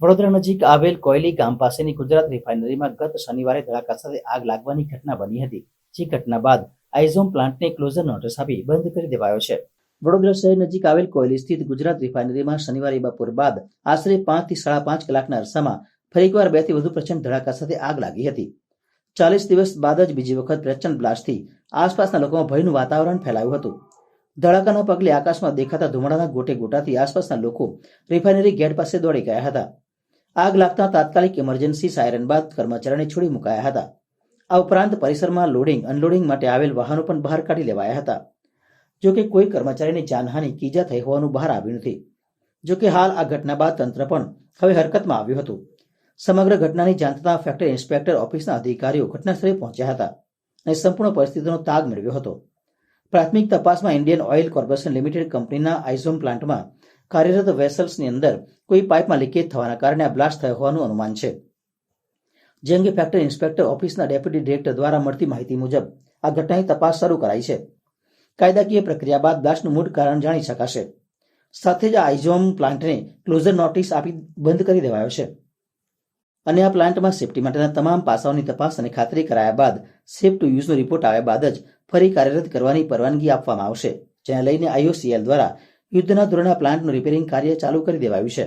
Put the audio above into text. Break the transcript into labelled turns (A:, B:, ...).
A: વડોદરા નજીક આવેલ કોયલી ગામ પાસેની ગુજરાત રિફાઇનરીમાં ગત શનિવારે ધડાકા સાથે આગ લાગવાની ઘટના બની હતી. જે ઘટના બાદ આઇઝોમ પ્લાન્ટને ક્લોઝર નોટિસ આપી બંધ કરી દેવાયો છે. વડોદરા શહેર નજીક આવેલ કોયલી સ્થિત ગુજરાત રિફાઇનરીમાં શનિવારે બપોર બાદ આશરે પાંચથી સાડા પાંચ કલાકના અરસામાં ફરી એકવાર બેથી વધુ પ્રચંડ ધડાકા સાથે આગ લાગી હતી. ચાલીસ દિવસ બાદ જ બીજી વખત પ્રચંડ બ્લાસ્ટથી આસપાસના લોકોમાં ભયનું વાતાવરણ ફેલાયું હતું. ધડાકાના પગલે આકાશમાં દેખાતા ધુમાડાના ગોટે ગોટાથી આસપાસના લોકો રિફાઇનરી ગેટ પાસે દોડી ગયા હતા. આગ લાગતા તાત્કાલિક ઇમરજન્સી સાયરન બાદ કર્મચારીને છોડી મુકાયા હતા. આ ઉપરાંત પરિસરમાં લોડિંગ અનલોડિંગ માટે આવેલ વાહનો પણ બહાર કાઢી લેવાયા હતા. જોકે કોઈ કર્મચારીની જાનહાની, કીજા થઈ હોવાનું બહાર આવ્યું નથી. જોકે હાલ આ ઘટના બાદ તંત્ર પણ હવે હરકતમાં આવ્યું હતું. સમગ્ર ઘટનાની જાણ થતાં ફેક્ટરી ઇન્સ્પેક્ટર ઓફિસના અધિકારીઓ ઘટનાસ્થળે પહોંચ્યા હતા અને સંપૂર્ણ પરિસ્થિતિનો તાગ મેળવ્યો હતો. પ્રાથમિક તપાસમાં ઇન્ડિયન ઓઇલ કોર્પોરેશન લિમિટેડ કંપનીના આઇઝોમ પ્લાન્ટમાં કાર્યરત વેસલ્સની અંદર કોઈ પાઇપમાં લીકેજ થવાના કારણે આ બ્લાસ્ટ થયો હોવાનું અનુમાન છે. જે અંગે ફેક્ટરી ઇન્સ્પેક્ટર ઓફિસના ડેપ્યુટી ડિરેક્ટર દ્વારા મળતી માહિતી મુજબ, આ ઘટનાની તપાસ શરૂ કરાઈ છે. કાયદાકીય પ્રક્રિયા બાદ બ્લાસ્ટનું મૂળ કારણ જાણી શકાશે. સાથે જ આઇઝોમ પ્લાન્ટને ક્લોઝર નોટિસ આપી બંધ કરી દેવાયો છે. અને આ પ્લાન્ટમાં સેફટી માટેના તમામ પાસાઓની તપાસ અને ખાતરી કરાયા બાદ સેફ ટુ યુઝનો રિપોર્ટ આવ્યા બાદ જ ફરી કાર્યરત કરવાની પરવાનગી આપવામાં આવશે, જેને લઈને આઈઓસીએલ દ્વારા યુદ્ધના ધોરણે આ પ્લાન્ટનું રિપેરિંગ કાર્ય ચાલુ કરી દેવાયું છે.